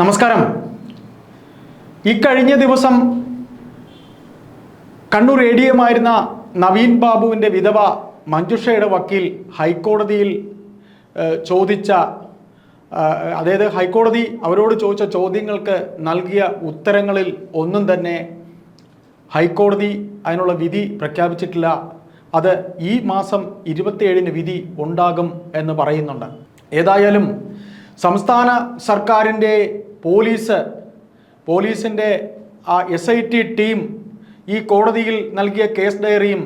നമസ്കാരം. ഈ കഴിഞ്ഞ ദിവസം കണ്ണൂർ എ ഡി എമായിരുന്ന നവീൻ ബാബുവിന്റെ വിധവ മഞ്ജുഷയുടെ വക്കീൽ ഹൈക്കോടതിയിൽ ചോദിച്ച അതായത് ഹൈക്കോടതി അവരോട് ചോദിച്ച ചോദ്യങ്ങൾക്ക് നൽകിയ ഉത്തരങ്ങളിൽ ഒന്നും തന്നെ ഹൈക്കോടതി അതിനുള്ള വിധി പ്രഖ്യാപിച്ചിട്ടില്ല. അത് ഈ മാസം ഇരുപത്തിയേഴിന് വിധി ഉണ്ടാകും എന്ന് പറയുന്നുണ്ട്. ഏതായാലും സംസ്ഥാന സർക്കാരിന്റെ പോലീസ് പോലീസിന്റെ ആ എസ് ഐ ടി ടീം ഈ കോടതിയിൽ നൽകിയ കേസ് ഡയറിയും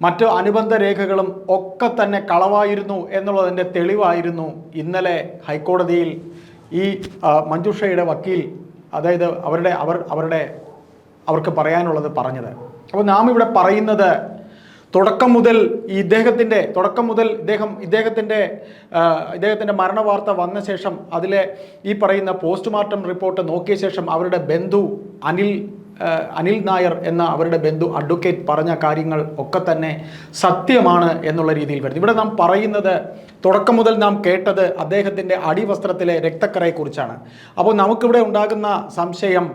മറ്റ് അനുബന്ധ രേഖകളും ഒക്കെ തന്നെ കളവായിരുന്നു എന്നുള്ളതിന്റെ തെളിവായിരുന്നു ഇന്നലെ ഹൈക്കോടതിയിൽ ഈ മഞ്ജുഷയുടെ വക്കീൽ അതായത് അവരുടെ അവർ അവരുടെ അവർക്ക് പറയാനുള്ളത് പറഞ്ഞത്. അപ്പോൾ നാം ഇവിടെ പറയുന്നത് തുടക്കം മുതൽ ഈ ഇദ്ദേഹത്തിന്റെ തുടക്കം മുതൽ ഇദ്ദേഹം ഇദ്ദേഹത്തിന്റെ ഇദ്ദേഹത്തിന്റെ മരണവാർത്ത വന്ന ശേഷം അതിലെ ഈ പറയുന്ന പോസ്റ്റ്മോർട്ടം റിപ്പോർട്ട് നോക്കിയ ശേഷം അവരുടെ ബന്ധു അനിൽ അനിൽ നായർ എന്ന അവരുടെ ബന്ധു അഡ്വക്കേറ്റ് പറഞ്ഞ കാര്യങ്ങൾ ഒക്കെ തന്നെ സത്യമാണ് എന്നുള്ള രീതിയിൽ വരുന്നത് ഇവിടെ നാം പറയുന്നത് തുടക്കം മുതൽ നാം കേട്ടത് അദ്ദേഹത്തിന്റെ അടിവസ്ത്രത്തിലെ രക്തക്കറയെക്കുറിച്ചാണ്. അപ്പോൾ നമുക്കിവിടെ ഉണ്ടാകുന്ന സംശയം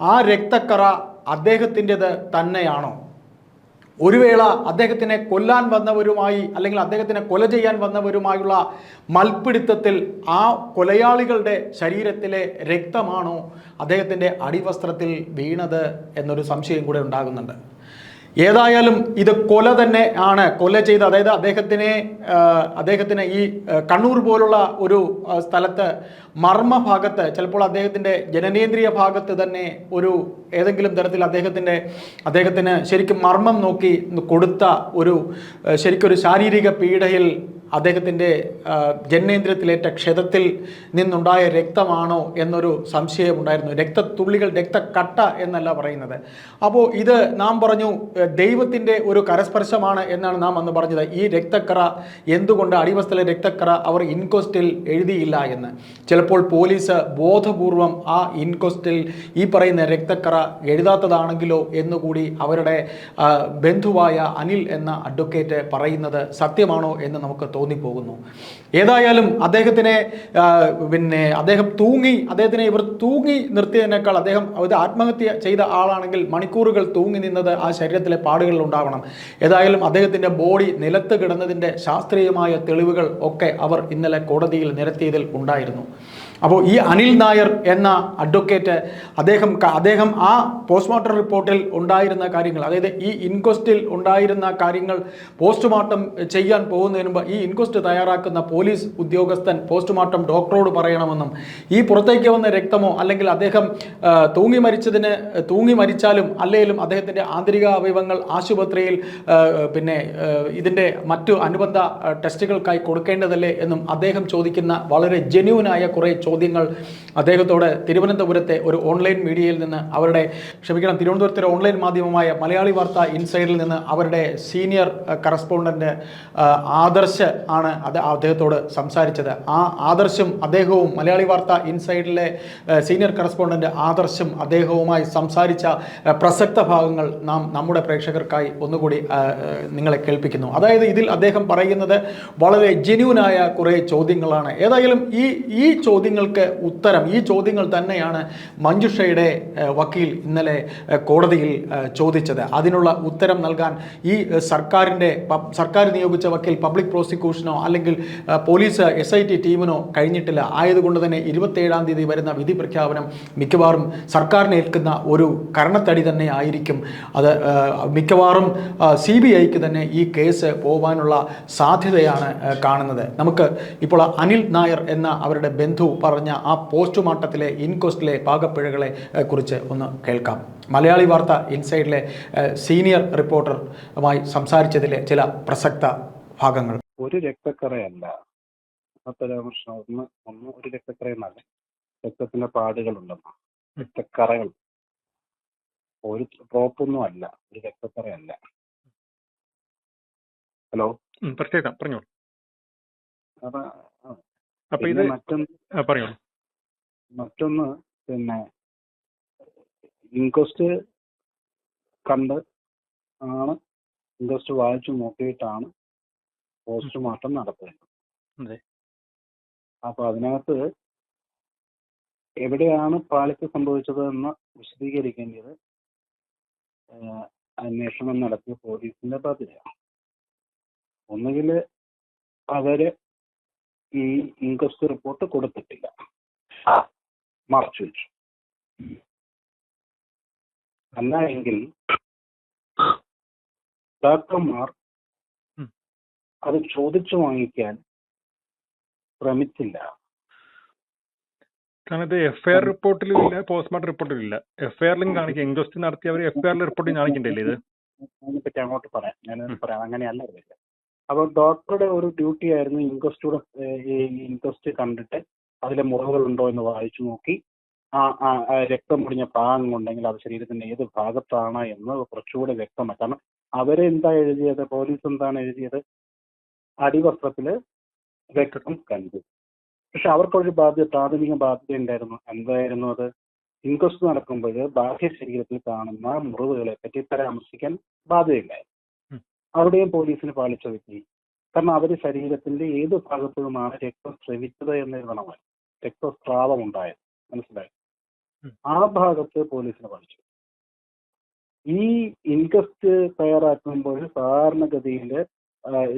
ആ രക്തക്കറ അദ്ദേഹത്തിന്റെത് തന്നെയാണോ? ഒരു വേള അദ്ദേഹത്തിനെ കൊല്ലാൻ വന്നവരുമായി അല്ലെങ്കിൽ അദ്ദേഹത്തിനെ കൊല ചെയ്യാൻ വന്നവരുമായുള്ള മൽപിടുത്തത്തിൽ ആ കൊലയാളികളുടെ ശരീരത്തിലെ രക്തമാണോ അദ്ദേഹത്തിന്റെ അടിവസ്ത്രത്തിൽ വീണത് എന്നൊരു സംശയം കൂടെ ഉണ്ടാകുന്നുണ്ട്. ഏതായാലും ഇത് കൊല തന്നെ ആണ്. കൊല ചെയ്ത് അതായത് അദ്ദേഹത്തിനെ അദ്ദേഹത്തിന് ഈ കണ്ണൂർ പോലുള്ള ഒരു സ്ഥലത്ത് മർമ്മഭാഗത്ത് ചിലപ്പോൾ അദ്ദേഹത്തിന്റെ ജനനേന്ദ്രിയ ഭാഗത്ത് തന്നെ ഒരു ഏതെങ്കിലും തരത്തിൽ അദ്ദേഹത്തിന്റെ അദ്ദേഹത്തിന് ശരിക്കും മർമ്മം നോക്കി കൊടുത്ത ഒരു ശരിക്കൊരു ശാരീരിക പീഡയിൽ അദ്ദേഹത്തിന്റെ ജനനേന്ദ്രിയത്തിലേറ്റ ക്ഷതത്തിൽ നിന്നുണ്ടായ രക്തമാണോ എന്നൊരു സംശയമുണ്ടായിരുന്നു. രക്തത്തുള്ളികൾ രക്തക്കട്ട എന്നല്ല പറയുന്നത്. അപ്പോൾ ഇത് നാം പറഞ്ഞു ദൈവത്തിന്റെ ഒരു കരസ്പർശമാണ് എന്നാണ് നാം അന്ന് പറഞ്ഞത്. ഈ രക്തക്കറ എന്തുകൊണ്ട് അടിവസ്തല രക്തക്കറ അവർ ഇൻക്വസ്റ്റിൽ എഴുതിയില്ല എന്ന്? ചിലപ്പോൾ പോലീസ് ബോധപൂർവം ആ ഇൻക്വസ്റ്റിൽ ഈ പറയുന്ന രക്തക്കറ എഴുതാത്തതാണെങ്കിലോ എന്നുകൂടി അവരുടെ ബന്ധുവായ അനിൽ എന്ന അഡ്വക്കേറ്റ് പറയുന്നത് സത്യമാണോ എന്ന് നമുക്ക് തോന്നിപ്പോകുന്നു. ഏതായാലും അദ്ദേഹത്തിനെ പിന്നെ അദ്ദേഹം തൂങ്ങി അദ്ദേഹത്തിനെ ഇവർ തൂങ്ങി നിർത്തിയതിനേക്കാൾ അദ്ദേഹം ഇത് ആത്മഹത്യ ചെയ്ത ആളാണെങ്കിൽ മണിക്കൂറുകൾ തൂങ്ങി നിന്നത് ആ ശരീരത്തിലെ പാടുകളിൽ ഉണ്ടാവണം. ഏതായാലും അദ്ദേഹത്തിന്റെ ബോഡി നിലത്ത് കിടന്നതിന്റെ ശാസ്ത്രീയമായ തെളിവുകൾ ഒക്കെ അവർ ഇന്നലെ കോടതിയിൽ നിരത്തിയതിൽ ഉണ്ടായിരുന്നു. അപ്പോൾ ഈ അനിൽ നായർ എന്ന അഡ്വക്കേറ്റ് അദ്ദേഹം അദ്ദേഹം ആ പോസ്റ്റ്മോർട്ടം റിപ്പോർട്ടിൽ ഉണ്ടായിരുന്ന കാര്യങ്ങൾ അതായത് ഈ ഇൻക്വസ്റ്റിൽ ഉണ്ടായിരുന്ന കാര്യങ്ങൾ പോസ്റ്റ്മോർട്ടം ചെയ്യാൻ പോകുന്നതിന് മുമ്പ് ഈ ഇൻക്വസ്റ്റ് തയ്യാറാക്കുന്ന പോലീസ് ഉദ്യോഗസ്ഥൻ പോസ്റ്റ്മോർട്ടം ഡോക്ടറോട് പറയണമെന്നും ഈ പുറത്തേക്ക് വന്ന രക്തമോ അല്ലെങ്കിൽ അദ്ദേഹം തൂങ്ങി മരിച്ചതിന് തൂങ്ങി മരിച്ചാലും അല്ലെങ്കിലും അദ്ദേഹത്തിന്റെ ആന്തരിക അവയവങ്ങൾ ആശുപത്രിയിൽ പിന്നെ ഇതിന്റെ മറ്റു അനുബന്ധ ടെസ്റ്റുകൾക്കായി കൊടുക്കേണ്ടതല്ലേ എന്നും അദ്ദേഹം ചോദിക്കുന്ന വളരെ ജെന്യൂനായ കുറേ ചോദ്യങ്ങൾ അദ്ദേഹത്തോട് തിരുവനന്തപുരത്തെ ഒരു ഓൺലൈൻ മീഡിയയിൽ നിന്ന് അവരുടെ ക്ഷമിക്കണം തിരുവനന്തപുരത്തെ ഓൺലൈൻ മാധ്യമമായ മലയാളി വാർത്ത ഇൻസൈഡിൽ നിന്ന് അവരുടെ സീനിയർ കറസ്പോണ്ടന്റ് ആദർശ് ആണ് അത് അദ്ദേഹത്തോട് സംസാരിച്ചത്. ആ ആദർശും അദ്ദേഹവും മലയാളി വാർത്ത ഇൻസൈഡിലെ സീനിയർ കറസ്പോണ്ടന്റ് ആദർശും അദ്ദേഹവുമായി സംസാരിച്ച പ്രസക്ത ഭാഗങ്ങൾ നാം നമ്മുടെ പ്രേക്ഷകർക്കായി ഒന്നുകൂടി നിങ്ങളെ കേൾപ്പിക്കുന്നു. അതായത് ഇതിൽ അദ്ദേഹം പറയുന്നത് വളരെ ജെന്യൂനായ കുറേ ചോദ്യങ്ങളാണ്. ഏതായാലും ഈ ഈ ചോദ്യങ്ങൾക്ക് ഉത്തരം. ഈ ചോദ്യങ്ങൾ തന്നെയാണ് മഞ്ജുഷയുടെ വക്കീൽ ഇന്നലെ കോടതിയിൽ ചോദിച്ചത്. അതിനുള്ള ഉത്തരം നൽകാൻ ഈ സർക്കാരിന്റെ സർക്കാർ നിയോഗിച്ച വക്കീൽ പബ്ലിക് പ്രോസിക്യൂഷനോ അല്ലെങ്കിൽ പോലീസ് എസ് ഐ ടി ടീമിനോ കഴിഞ്ഞിട്ടില്ല. ആയതുകൊണ്ട് തന്നെ ഇരുപത്തേഴാം തീയതി വരുന്ന വിധി പ്രഖ്യാപനം മിക്കവാറും സർക്കാരിന് ഏൽക്കുന്ന ഒരു കരണത്തടി തന്നെ ആയിരിക്കും. അത് മിക്കവാറും സി ബി ഐക്ക് തന്നെ ഈ കേസ് പോകാനുള്ള സാധ്യതയാണ് കാണുന്നത്. നമുക്ക് ഇപ്പോൾ അനിൽ നായർ എന്ന അവരുടെ ബന്ധു പറഞ്ഞ ആ പോസ്റ്റ്മോർട്ടത്തിലെ ഇൻക്വസ്റ്റിലെ പാകപ്പിഴകളെ കുറിച്ച് ഒന്ന് കേൾക്കാം. മലയാളി വാർത്ത ഇൻസൈഡിലെ സീനിയർ റിപ്പോർട്ടറുമായി സംസാരിച്ചതിലെ ചില പ്രസക്ത ഭാഗങ്ങൾ. ഒരു രക്തക്കറയല്ല. പരാമർശം ഒന്ന് ഒന്ന് ഒരു രക്തക്കറയെന്നല്ല രക്തത്തിന്റെ പാടുകളുണ്ടെന്നാണ് രക്തക്കറകൾ. ഒരു ഡ്രോപ്പൊന്നും അല്ല. ഒരു രക്തക്കറയല്ല ഹലോ? പ്രത്യേകം പറഞ്ഞോളൂ. അപ്പൊ ഇത് മറ്റൊന്ന് പിന്നെ ഇൻക്വസ്റ്റ് കണ്ട് ആണ്. ഇൻക്വസ്റ്റ് വായിച്ചു നോക്കിയിട്ടാണ് പോസ്റ്റ്മോർട്ടം നടത്തുന്നത് അതെ. അപ്പൊ അതിനകത്ത് എവിടെയാണ് പാളിക്ക് സംഭവിച്ചത് എന്ന് വിശദീകരിക്കേണ്ടത് അന്വേഷണം നടത്തിയ പോലീസിന്റെ ബാധ്യതയാണ് ഒന്നുകിൽ അവർ ഈ ഇൻക്വസ്റ്റ് റിപ്പോർട്ട് കൊടുത്തിട്ടില്ല. മറച്ചു വെച്ചു. അല്ല എങ്കിൽ ഡോക്ടർമാർ അത് ചോദിച്ചു വാങ്ങിക്കാൻ ശ്രമിച്ചില്ല. കാരണം ഇത് എഫ്ഐആർ റിപ്പോർട്ടിലും ഇല്ല പോസ്റ്റ്മോർട്ടം റിപ്പോർട്ടിലും ഇല്ല. എഫ്ഐആറിലും കാണിക്കും ഇൻക്വസ്റ്റ് നടത്തി അവർ എഫ്ഐആറിൽ റിപ്പോർട്ടിൽ കാണിക്കണ്ടല്ലേ ഇത്? അതിനെപ്പറ്റി അങ്ങോട്ട് പറയാം. ഞാൻ പറയാം. അങ്ങനെയല്ല അപ്പൊ ഡോക്ടറുടെ ഒരു ഡ്യൂട്ടി ആയിരുന്നു ഇൻക്വസ്റ്റൂടെ ഇൻക്വസ്റ്റ് കണ്ടിട്ട് അതിലെ മുറിവുകൾ ഉണ്ടോ എന്ന് വായിച്ചു നോക്കി. ആ ആ രക്തം മുടിഞ്ഞ ഭാഗം ഉണ്ടെങ്കിൽ അത് ശരീരത്തിന്റെ ഏത് ഭാഗത്താണ് എന്ന് കുറച്ചുകൂടെ വ്യക്തമാണ് കാരണം അവരെന്താ എഴുതിയത്? പോലീസ് എന്താണ് എഴുതിയത്? അടിവസ്ത്രത്തിൽ രക്തം കണ്ടു. പക്ഷെ അവർക്കൊരു ബാധ്യത പ്രാഥമിക ബാധ്യത ഉണ്ടായിരുന്നു എന്തായിരുന്നു അത്? ഇൻക്വസ്റ്റ് നടക്കുമ്പോൾ ബാഹ്യ ശരീരത്തിൽ കാണുന്ന മുറിവുകളെ പറ്റി പരാമർശിക്കാൻ ബാധ്യതയില്ലായിരുന്നു. അവിടെയും പോലീസിന് പാളിച്ച വ്യക്തി കാരണം അവർ ശരീരത്തിന്റെ ഏത് ഭാഗത്തു നിന്നാണ് രക്തം സ്രവിച്ചത് എന്ന് എഴുതണമല്ലോ രക്തസ്രാവം ഉണ്ടായത്. മനസ്സിലായി? ആ ഭാഗത്ത് പോലീസിന് പാളിച്ചു. ഈ ഇൻകസ്റ്റ് തയ്യാറാക്കുമ്പോൾ സാധാരണഗതിയിൽ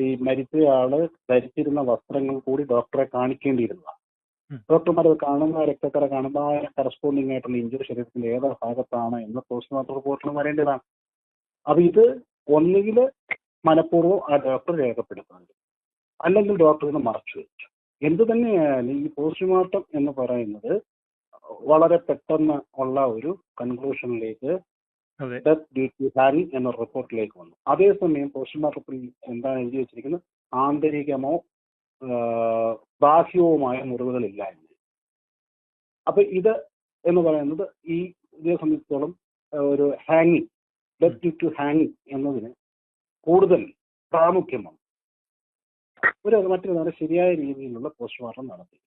ഈ മരിച്ചയാൾ ധരിച്ചിരുന്ന വസ്ത്രങ്ങൾ കൂടി ഡോക്ടറെ കാണിക്കേണ്ടിയിരുന്നതാണ് ഉം. ഡോക്ടർമാർ അത് കാണുന്ന രക്തക്കറ ആ കറസ്പോണ്ടിങ് ആയിട്ടുള്ള ഇഞ്ചുറി ശരീരത്തിന്റെ ഏതാ ഭാഗത്താണ് എന്ന് പോസ്റ്റ്മോർട്ടം റിപ്പോർട്ടിലും വരേണ്ടതാണ്. അപ്പൊ ഇത് ഒന്നുകിൽ മനഃപൂർവം ആ ഡോക്ടർ രേഖപ്പെടുത്തുന്നുണ്ട് അല്ലെങ്കിൽ ഡോക്ടർ ഇത് മറച്ചു വെച്ചു. എന്ത് തന്നെയായാലും ഈ പോസ്റ്റ്മോർട്ടം എന്ന് പറയുന്നത് വളരെ പെട്ടെന്ന് ഉള്ള ഒരു കൺക്ലൂഷനിലേക്ക് ഡെത്ത് ഡ്യൂ ടു എന്ന റിപ്പോർട്ടിലേക്ക് വന്നു. അതേസമയം പോസ്റ്റ്മോർട്ടത്തിൽ എന്താണ് എഴുതി വെച്ചിരിക്കുന്നത്? ആന്തരികമോ ബാഹ്യവുമായ മുറിവുകളില്ല എന്ന്. അപ്പൊ ഇത് എന്ന് പറയുന്നത് ഈ ഇതേ സംബന്ധിച്ചോളം ഒരു ഹാങ്ങിങ് ഡെത്ത് ഡ്യൂ ടു ഹാങ്ങിങ് എന്നതിന് കൂടുതൽ പ്രാമുഖ്യമാണ്. ഒരു മറ്റൊരു നേരം ശരിയായ രീതിയിലുള്ള പോസ്റ്റ്മോർട്ടം നടത്തിയില്ല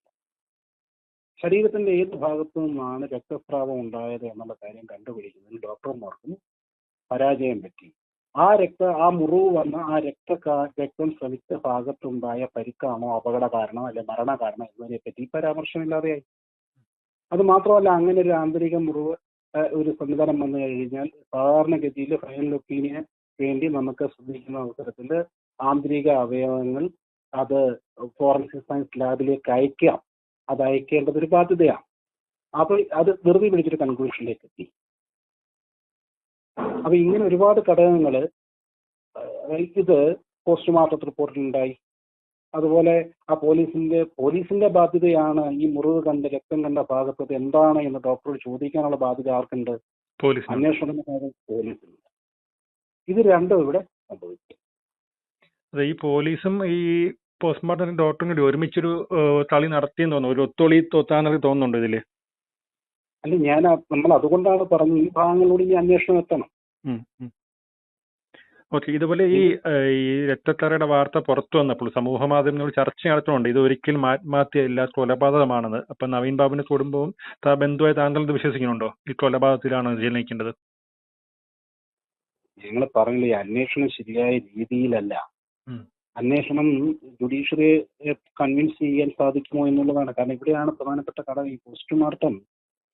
ശരീരത്തിന്റെ ഏത് ഭാഗത്തു നിന്നാണ് രക്തസ്രാവം ഉണ്ടായത് എന്നുള്ള കാര്യം കണ്ടുപിടിക്കുന്നതിൽ ഡോക്ടർമാർക്കും പരാജയം പറ്റി. ആ രക്ത ആ മുറിവ് വന്ന ആ രക്ത രക്തം ശ്രമിച്ച ഭാഗത്തുണ്ടായ പരിക്കാണോ അപകട കാരണം അല്ലെ മരണ കാരണം എന്നതിനെ പറ്റി പരാമർശമില്ലാതെയായി. അത് മാത്രമല്ല അങ്ങനെ ഒരു ആന്തരിക മുറിവ് ഒരു സംവിധാനം വന്നു കഴിഞ്ഞാൽ സാധാരണഗതിയിൽ ഫൈനൽ ഒപ്പീനിയന് വേണ്ടി നമുക്ക് ശ്രദ്ധിക്കുന്ന അവസരത്തിൽ ആന്തരിക അവയവങ്ങൾ അത് ഫോറൻസിക് സയൻസ് ലാബിലേക്ക് അയക്കാം. അത് അയക്കേണ്ടത് ഒരു ബാധ്യതയാണ്. അപ്പൊ അത് വെറുതെ പിടിച്ചൊരു കൺക്ലൂഷനിലേക്ക് എത്തി. അപ്പൊ ഇങ്ങനെ ഒരുപാട് ഘടകങ്ങൾ ഇത് പോസ്റ്റ്മോർട്ടം റിപ്പോർട്ടിൽ ഉണ്ടായി അതുപോലെ ആ പോലീസിന്റെ പോലീസിന്റെ ബാധ്യതയാണ് ഈ മുറിവ് കണ്ട് രക്തം കണ്ട ഭാഗത്ത് എന്താണ് എന്ന് ഡോക്ടറോട് ചോദിക്കാനുള്ള ബാധ്യത ആർക്കുണ്ട്? പോലീസിന്. അന്വേഷണത്തിന്റെ ഭാഗം പോലീസിനുണ്ട് ഇത് രണ്ടും ഇവിടെ സംഭവിക്കും. അതെ ഈ പോലീസും ഈ പോസ്റ്റ്മോർട്ടം ഡോക്ടറും കൂടി ഒരുമിച്ചൊരു തളി കളി നടത്തിയെന്ന് തോന്നുന്നു. ഒരു ഒത്തൊളി തോത്താന്നൊക്കെ തോന്നുന്നുണ്ട് ഇതിൽ? അല്ല ഞാൻ നമ്മൾ അതുകൊണ്ടാണ് പറഞ്ഞത്. ഈ ഭാഗങ്ങളോട് ഈ അന്വേഷണം എത്തണം. ഓക്കെ ഇതുപോലെ ഈ ഈ രക്തത്തറയുടെ വാർത്ത പുറത്തു വന്നപ്പോൾ സമൂഹ മാധ്യമങ്ങളിൽ ചർച്ച നടത്തുന്നുണ്ട്. ഇത് ഒരിക്കലും ആത്മഹത്യയല്ല കൊലപാതകമാണെന്ന്. അപ്പൊ നവീൻ ബാബുവിന്റെ കുടുംബവും ബന്ധുവായ താങ്കൾ ഇത് വിശ്വസിക്കുന്നുണ്ടോ? ഈ കൊലപാതകത്തിലാണ് ജയിലിക്കുന്നത് ഞങ്ങൾ പറഞ്ഞില്ല ഈ അന്വേഷണം ശരിയായ രീതിയിലല്ല. അന്വേഷണം ജുഡീഷ്യറിയെ കൺവിൻസ് ചെയ്യാൻ സാധിക്കുമോ എന്നുള്ളതാണ്. കാരണം ഇവിടെയാണ് പ്രധാനപ്പെട്ട ഘടകം ഈ പോസ്റ്റ്മോർട്ടം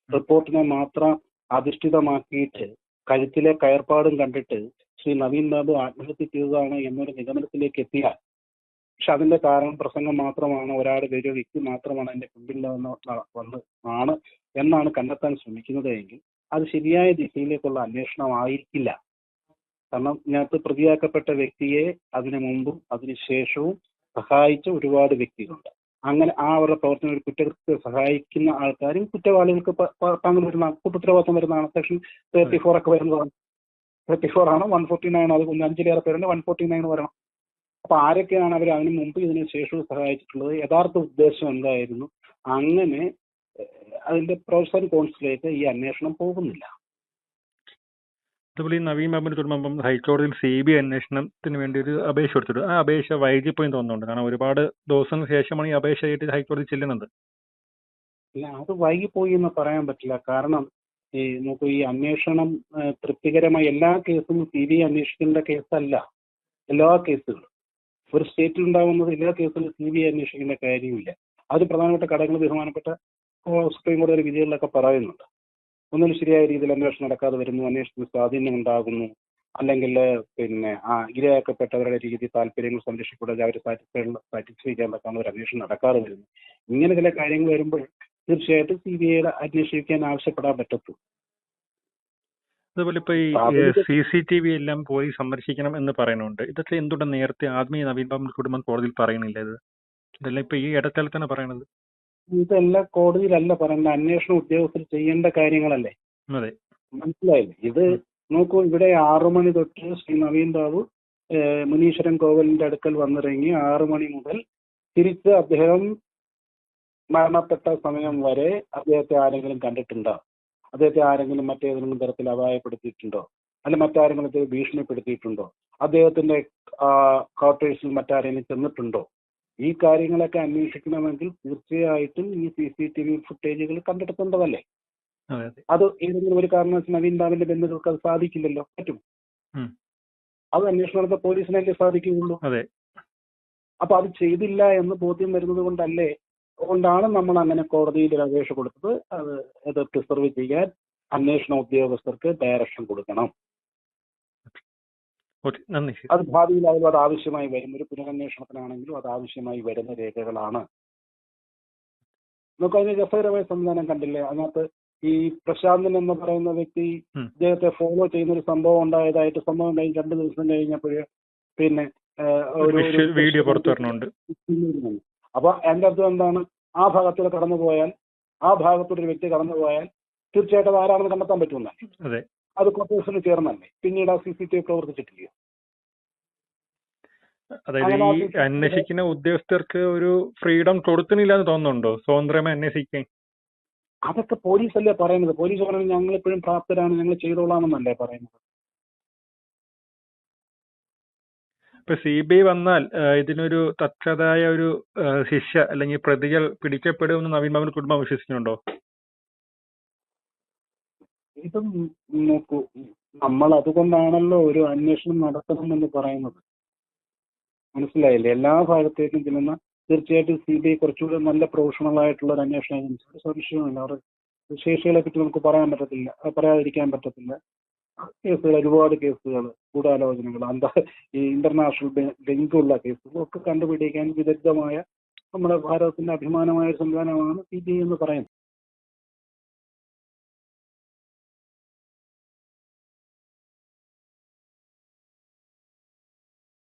റിപ്പോർട്ടിനെ മാത്രം അധിഷ്ഠിതമാക്കിയിട്ട് കഴുത്തിലെ കയർപ്പാടും കണ്ടിട്ട് ശ്രീ നവീൻ ബാബു ആത്മഹത്യ ചെയ്തതാണ് എന്നൊരു നിഗമനത്തിലേക്ക് എത്തിയാൽ പക്ഷെ അതിന്റെ കാരണം പ്രസംഗം മാത്രമാണ് ഒരാൾ ഒരു വ്യക്തി മാത്രമാണ് അതിന്റെ പിമ്പിൽ വന്ന് വന്ന് ആണ് എന്നാണ് കണ്ടെത്താൻ ശ്രമിക്കുന്നത് എങ്കിൽ അത് ശരിയായ ദിശയിലേക്കുള്ള അന്വേഷണം ആയിരിക്കില്ല. കാരണം ഇതിനകത്ത് പ്രതിയാക്കപ്പെട്ട വ്യക്തിയെ അതിനു മുമ്പും അതിനുശേഷവും സഹായിച്ച ഒരുപാട് വ്യക്തികളുണ്ട്. അങ്ങനെ ആ അവരുടെ പ്രവർത്തനം ഒരു കുറ്റകൃത്യത്തെ സഹായിക്കുന്ന ആൾക്കാരും കുറ്റവാളികൾക്ക് പങ്കു വരുന്ന കൂട്ടുത്തരവാദിത്തം വരുന്നതാണ് സെക്ഷൻ തേർട്ടി ഫോർ ഒക്കെ വരുന്നതാണ് തേർട്ടി ഫോർ ആണ് വൺ ഫോർട്ടി നയൻ അത് അഞ്ചിലേറെ പേരുണ്ട് വൺ ഫോർട്ടി നയൻ വരണം. അപ്പൊ ആരൊക്കെയാണ് അവർ അതിനു മുമ്പ് ഇതിനു ശേഷവും സഹായിച്ചിട്ടുള്ളത്? യഥാർത്ഥ ഉദ്ദേശം എന്തായിരുന്നു? അങ്ങനെ അതിന്റെ പ്രൊഫസർ കോൺസിലേക്ക് ഈ അന്വേഷണം പോകുന്നില്ല. അതുപോലെ ഈ നവീൻ ബാബുവിനെ തുടങ്ങുമ്പം ഹൈക്കോടതിയിൽ സി ബി ഐ അന്വേഷണത്തിന് വേണ്ടി ഒരു അപേക്ഷ കൊടുത്തിട്ട്. ആ അപേക്ഷ വൈകിപ്പോയി തോന്നുന്നുണ്ട്. കാരണം ഒരുപാട് ദിവസങ്ങൾക്ക് ശേഷമാണ് ഈ അപേക്ഷയായിട്ട് ഹൈക്കോടതി ചെല്ലുന്നത്. അല്ല അത് വൈകിപ്പോയി എന്ന് പറയാൻ പറ്റില്ല. കാരണം ഈ നമുക്ക് ഈ അന്വേഷണം തൃപ്തികരമായ എല്ലാ കേസും സി ബി ഐ അന്വേഷിക്കേണ്ട കേസല്ല. എല്ലാ കേസുകളും. ഒരു സ്റ്റേറ്റിൽ ഉണ്ടാകുന്നത് എല്ലാ കേസിലും സി ബി ഐ അന്വേഷിക്കേണ്ട കാര്യമില്ല. അത് പ്രധാനപ്പെട്ട ഘടകങ്ങൾ ബഹുമാനപ്പെട്ട സുപ്രീം കോടതി വിധികളിലൊക്കെ പറയുന്നുണ്ട്. ഒന്നിനും ശരിയായ രീതിയിൽ അന്വേഷണം നടക്കാതെ വരുന്നു അന്വേഷണത്തിന് സ്വാധീനം ഉണ്ടാകുന്നു. അല്ലെങ്കിൽ പിന്നെ ആ ഇരയാക്കപ്പെട്ടവരുടെ രീതി താല്പര്യങ്ങൾ സംരക്ഷിക്കപ്പെടാതെ അവരെ സാറ്റിസ്ഫൈ സാറ്റിസ്ഫൈ ചെയ്യാൻ പറ്റാവുന്ന ഒരു അന്വേഷണം നടക്കാതെ വരുന്നു. ഇങ്ങനെ ചില കാര്യങ്ങൾ വരുമ്പോൾ തീർച്ചയായിട്ടും സി ബി ഐയുടെ അന്വേഷിക്കാൻ ആവശ്യപ്പെടാൻ പറ്റത്തുള്ളൂ. അതുപോലെ ഇപ്പൊ ഈ സി സി ടി വി എല്ലാം പോയി സന്ദർശിക്കണം എന്ന് പറയുന്നുണ്ട്. ഇതൊക്കെ എന്തുകൊണ്ട് നേരത്തെ ആത്മീയ നവീൻ ബാബു കുടുംബം കോടതിയിൽ പറയുന്നില്ല ഇത്? ഇതെല്ലാം ഇപ്പൊ ഈ തന്നെ പറയണത് ഇതെല്ലാം കോടതിയിലല്ല പറയുന്നത് അന്വേഷണ ഉദ്യോഗസ്ഥർ ചെയ്യേണ്ട കാര്യങ്ങളല്ലേ? അതെ. മനസ്സിലായില്ലേ? ഇത് നോക്കൂ ഇവിടെ ആറു മണി തൊട്ട് ശ്രീ നവീൻ ബാബു മുനീശ്വരൻ കോവലിന്റെ അടുക്കൽ വന്നിറങ്ങി ആറു മണി മുതൽ തിരിച്ച് അദ്ദേഹം മരണപ്പെട്ട സമയം വരെ അദ്ദേഹത്തെ ആരെങ്കിലും കണ്ടിട്ടുണ്ടോ? അദ്ദേഹത്തെ ആരെങ്കിലും മറ്റേതെങ്കിലും തരത്തിൽ അപായപ്പെടുത്തിയിട്ടുണ്ടോ? അല്ല മറ്റാരെങ്കിലും ഭീഷണിപ്പെടുത്തിയിട്ടുണ്ടോ? അദ്ദേഹത്തിന്റെ ക്വാർട്ടേഴ്സിൽ മറ്റാരെങ്കിലും ചെന്നിട്ടുണ്ടോ? ഈ കാര്യങ്ങളൊക്കെ അന്വേഷിക്കണമെങ്കിൽ തീർച്ചയായിട്ടും ഈ സി സി ടി വി ഫുട്ടേജുകൾ കണ്ടെടുക്കേണ്ടതല്ലേ അതെ ഏതെങ്കിലും ഒരു കാരണവശാൽ നവീൻ ബാബിന്റെ ബന്ധുക്കൾക്ക് അത് സാധിക്കില്ലല്ലോ? പറ്റും. അത് അന്വേഷണം നടത്ത പോലീസിനല്ലേ സാധിക്കുകയുള്ളൂ? അപ്പൊ അത് ചെയ്തില്ല എന്ന് ബോധ്യം വരുന്നത് കൊണ്ടല്ലേ? കൊണ്ടാണ് നമ്മൾ അങ്ങനെ കോടതിയിൽ അപേക്ഷ കൊടുത്തത് അത് അത് പ്രിസർവ് ചെയ്യാൻ അന്വേഷണ ഉദ്യോഗസ്ഥർക്ക് ഡയറക്ഷൻ കൊടുക്കണം. ഓക്കെ നന്ദി അത് ഭാവിയിലായാലും അത് ആവശ്യമായി വരും. ഒരു പുനരന്വേഷണത്തിനാണെങ്കിലും അത് ആവശ്യമായി വരുന്ന രേഖകളാണ്. നമുക്ക് അതിന് രസകരമായ സംവിധാനം കണ്ടില്ലേ? അതിനകത്ത് ഈ പ്രശാന്തൻ എന്ന് പറയുന്ന വ്യക്തി. ഇദ്ദേഹത്തെ ഫോളോ ചെയ്യുന്ന ഒരു സംഭവം ഉണ്ടായതായിട്ട് സംഭവം കഴിഞ്ഞ് രണ്ട് ദിവസം കഴിഞ്ഞപ്പോഴ് പിന്നെ ഒരു വീഡിയോ പുറത്തു വരണുണ്ട്. വന്നു. അപ്പൊ എന്റെ അർത്ഥം എന്താണ്? ആ ഭാഗത്തൂടെ കടന്നുപോയാൽ ആ ഭാഗത്തൂടെ ഒരു വ്യക്തി കടന്നുപോയാൽ തീർച്ചയായിട്ടും അത് ആരാണെന്ന് കണ്ടെത്താൻ പറ്റുമെന്നല്ലേ അതെ അത് കോർപ്പറേഷന് ചേർന്നല്ലേ പിന്നീട് ആ സി സി ടി വി പ്രവർത്തിച്ചിട്ടില്ലയോ അതായത് ഈ അന്വേഷിക്കുന്ന ഉദ്യോഗസ്ഥർക്ക് ഒരു ഫ്രീഡം കൊടുക്കുന്നില്ല എന്ന് തോന്നുന്നുണ്ടോ? സ്വതന്ത്രമായി അന്വേഷിക്കാൻ. അതൊക്കെ പോലീസ് അല്ലേ പറയുന്നത്. പോലീസ് പറയുന്നത് ഞങ്ങൾ ഇപ്പോഴും പ്രാപ്തരാണ് ഞങ്ങൾ ചെയ്തോളാമെന്നല്ലേ പറയുന്നത്. ഇപ്പൊ സി ബി ഐ വന്നാൽ ഇതിനൊരു തക്കതായ ഒരു ശിക്ഷ അല്ലെങ്കിൽ പ്രതികൾ പിടിക്കപ്പെടുമെന്ന് നവീൻ ബാബുവിന്റെ കുടുംബം വിശ്വസിക്കുന്നുണ്ടോ? ഇത് നോക്കൂ നമ്മൾ അതുകൊണ്ടാണല്ലോ ഒരു അന്വേഷണം നടത്തണം എന്ന് പറയുന്നത്. മനസ്സിലായില്ലേ? എല്ലാ ഭാഗത്തേക്കും ചെല്ലുന്ന തീർച്ചയായിട്ടും സി ബി ഐ കുറച്ചുകൂടി നല്ല പ്രൊഫഷണൽ ആയിട്ടുള്ള ഒരു അന്വേഷണ ഏജൻസി സംശയമില്ല അവർ ശേഷികളെ പറ്റി നമുക്ക് പറയാൻ പറ്റത്തില്ല. പറയാതിരിക്കാൻ പറ്റത്തില്ല. കേസുകൾ ഒരുപാട് കേസുകൾ ഗൂഢാലോചനകൾ അന്ത ഈ ഇന്റർനാഷണൽ ബെഞ്ചുള്ള കേസുകൾ ഒക്കെ കണ്ടുപിടിക്കാൻ വിദഗ്ധമായ നമ്മുടെ ഭാരതത്തിന്റെ അഭിമാനമായ സംവിധാനമാണ് സി ബി ഐ എന്ന് പറയുന്നത്.